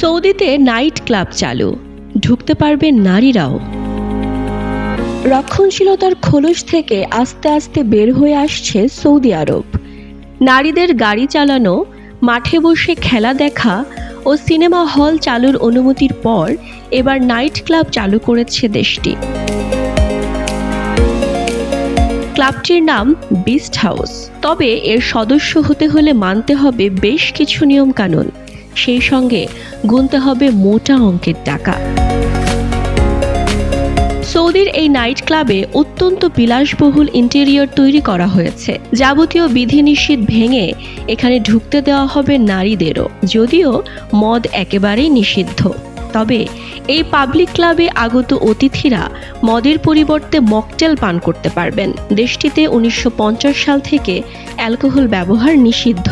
সৌদিতে night club চালু। ঢুকতে পারবে নারীরাও। রক্ষণশীলতার খোলস থেকে আস্তে আস্তে বের হয়ে আসছে সৌদি আরব। নারীদের গাড়ি চালানো, মাঠে বসে খেলা দেখা ও সিনেমা হল চালুর অনুমতির পর এবার নাইট ক্লাব চালু করেছে দেশটি। ক্লাবটির নাম বিস্ট হাউস। তবে এর সদস্য হতে হলে মানতে হবে বেশ কিছু নিয়মকানুন। সেই সঙ্গে গুনতে হবে মোটা অঙ্কের টাকা। সৌদির এই নাইট ক্লাবে অত্যন্ত বিলাসবহুল ইন্টেরিয়র তৈরি করা হয়েছে। যাবতীয় বিধিনিষেধ ভেঙে এখানে ঢুকতে দেওয়া হবে নারীদেরও। যদিও মদ একেবারেই নিষিদ্ধ। তবে এই পাবলিক ক্লাবে আগত অতিথিরা মদের পরিবর্তে মকটেল পান করতে পারবেন। দেশটিতে উনিশশো পঞ্চাশ সাল থেকে অ্যালকোহল ব্যবহার নিষিদ্ধ।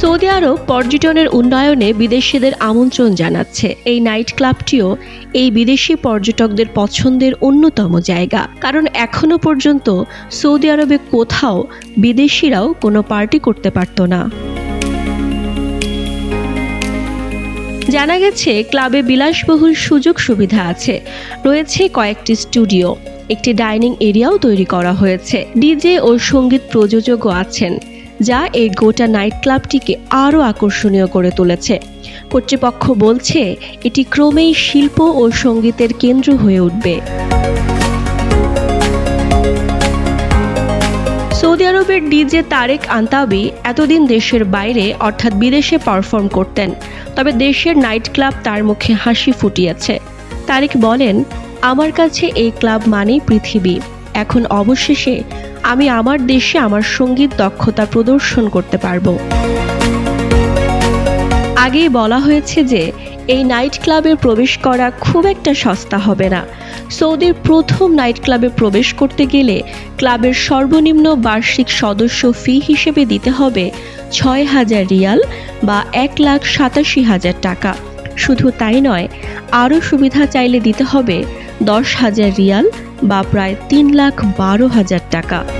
সৌদি আরব পর্যটনের উন্নয়নে বিদেশিদের আমন্ত্রণ জানাচ্ছে। এই নাইট ক্লাবটিও এই বিদেশি পর্যটকদের পছন্দের অন্যতম জায়গা। কারণ এখনও পর্যন্ত সৌদি আরবে কোথাও বিদেশিরাও কোনো পার্টি করতে পারত না। জানা গেছে, ক্লাবে বিলাসবহুল সুযোগ সুবিধা আছে। রয়েছে কয়েকটি স্টুডিও, একটি ডাইনিং এরিয়াও তৈরি করা হয়েছে। ডিজে ও সংগীত প্রযোজকও আছেন। যা এই গোটা নাইট ক্লাবটিকে আরও আকর্ষণীয় করে তুলেছে। কর্তৃপক্ষ বলছে, এটি ক্রমেই শিল্প ও সঙ্গীতের কেন্দ্র হয়ে উঠবে। সৌদি আরবের ডিজে তারেক আন্তাবি এতদিন দেশের বাইরে, অর্থাৎ বিদেশে পারফর্ম করতেন। তবে দেশের নাইট ক্লাব তার মুখে হাসি ফুটিয়েছে। তারেক বলেন, আমার কাছে এই ক্লাব মানেই পৃথিবী। এখন অবশেষে আমি আমার দেশে আমার সংগীত দক্ষতা প্রদর্শন করতে পারব। আগেই বলা হয়েছে যে, এই নাইট ক্লাবে প্রবেশ করা খুব একটা সস্তা হবে না। সৌদির প্রথম নাইট ক্লাবে প্রবেশ করতে গেলে ক্লাবের সর্বনিম্ন বার্ষিক সদস্য ফি হিসেবে দিতে হবে ছয় হাজার রিয়াল বা এক লাখ সাতাশি হাজার টাকা। শুধু তাই নয়, আরও সুবিধা চাইলে দিতে হবে দশ হাজার রিয়াল বা প্রায় তিন লাখ বারো হাজার টাকা।